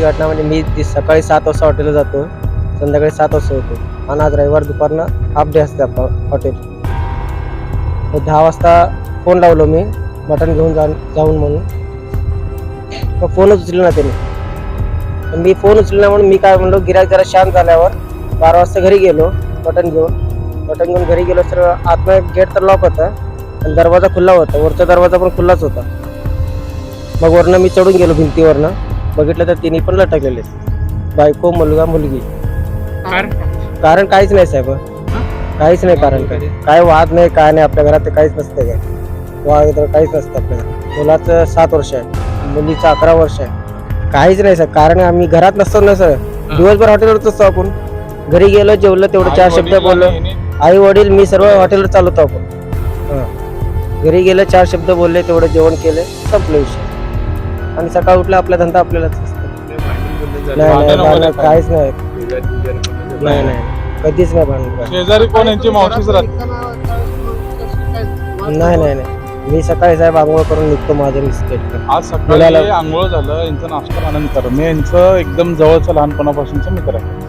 घटना म्हणजे मी सकाळी सात वाजता हॉटेलला जातो. संध्याकाळी सात वाजता येतो. आणि आज रविवार दुपारनं हाफ डे असते आपलं हॉटेल. दहा वाजता फोन लावलो मी मटण घेऊन जा जाऊन म्हणून. मग फोनच उचलला ना त्याने. मी फोन उचलला म्हणून मी काय म्हणलो गिरायक जरा शांत झाल्यावर बारा वाजता घरी गेलो मटण घेऊन. मटण घेऊन घरी गेलो तर आतमध्ये गेट तर लॉक होता. आणि दरवाजा खुल्ला होता. वरचा दरवाजा पण खुल्लाच होता. मग वरनं मी चढून गेलो भिंतीवरनं. बघितलं तर तिन्ही पण लटकलेले बायको मुलगा मुलगी. कारण? काहीच नाही साहेब. काहीच नाही कारण. काय काय वाद नाही काय नाही. आपल्या घरात ते काहीच नसते काय. वाद वगैरे काहीच नसतं आपल्या घरात. मुलाचं सात वर्ष आहे. मुलीचं अकरा वर्ष आहे. काहीच नाही सर कारण आम्ही घरात नसतो ना सर. दिवसभर हॉटेलवरच असतो आपण. घरी गेलो जेवलं तेवढं चार शब्द बोललो. आई वडील मी सर्व हॉटेलवर चालवतो आपण. हां. घरी गेलं चार शब्द बोलले तेवढं जेवण केले संपलं विषय. आणि सकाळ उठला आपला धंदा आपल्यालाच असतो. नाही नाही भांडण काहीच नाही. नाही नाही. कधीच नाही भांडण. शेजारी कोण यांची मावशीच राहते नाही? नाही नाही मी सकाळी साहेब आंघोळ करून निघतो माझं मिस्टेक आज सकाळी आंघोळ झालं यांचा नाश्ता झाल्यानंतर मी यांचं एकदम जवळचं लहानपणापासूनचं मित्र आहे.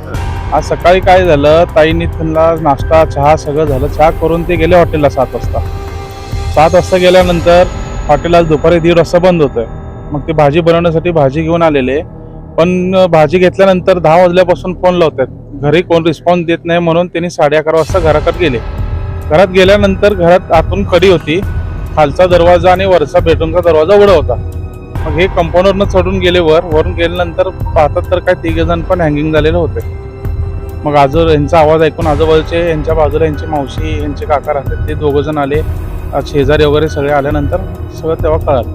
आज सकाळी काय झालं? ताईंनी त्यांना नाश्ता चहा सगळं झालं. चहा करून ते गेले हॉटेलला सात वाजता. सात वाजता गेल्यानंतर हॉटेल आज दुपारी दीड वाजता बंद होतं मग ते भाजी बनवण्यासाठी भाजी घेऊन आलेले पण भाजी घेतल्यानंतर दहा वाजल्यापासून फोन लावतात. घरी कोण रिस्पॉन्स देत नाही म्हणून त्यांनी साडे अकरा वाजता घराकडे गेले. घरात गेल्यानंतर घरात आतून कडी होती. खालचा दरवाजा आणि वरचा बेडरूमचा दरवाजा उघडा होता. मग हे कंपाऊंडवरनं चढून गेले वर. वरून गेल्यानंतर पाहतात तर काय तिघे जण पण हँगिंग झालेले होते. मग आजो यांचा आवाज ऐकून आजूबाजूचे यांच्या बाजूला यांची मावशी यांचे काका राहतात ते दोघं जण आले शेजारी वगैरे सगळे आल्यानंतर सगळं तेव्हा कळालं.